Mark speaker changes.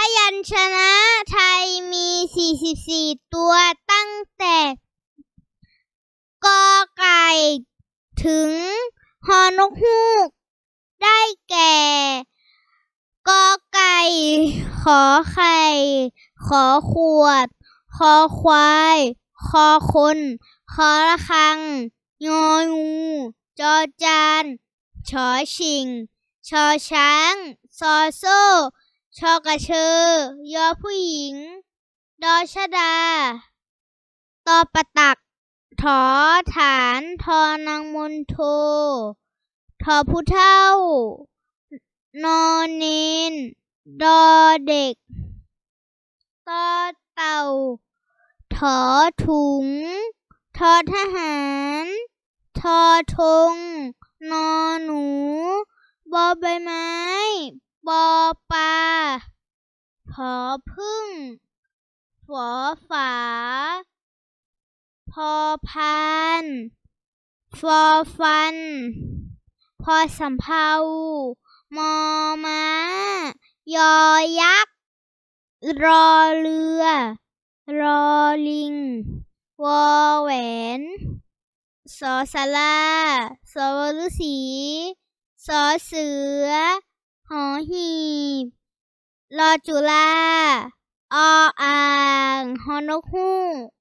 Speaker 1: พยัญชนะไทยมี 44 ตัวตั้งแต่กอไก่ถึงฮอนกฮูก ได้แก่ กอไก่ ขอไข่ ขอขวด คอควาย คอคน คอระคัง งองูจอจาน ชอชิง ชอช้าง ซอโซ่ ชอกระเชอยอผู้หญิง ดอชดา ตอประตัก ถอฐานทอนางมนโททอผู้เท่า นอนเนน ดอเด็ก ตอเต่า ถอถุง ทอทหาร ทอทง นอหนู บอใบไม้ ปอปลาผอพึ่งฝอฝา พอพานฟอฟัน พอสำเภามอม้ายอยักษ์ รอเรือ รอลิง วอแหวน สอสาราสอวฤษีสอเสือ หอหีบรอจุลาออ่าง ฮอนกฮูก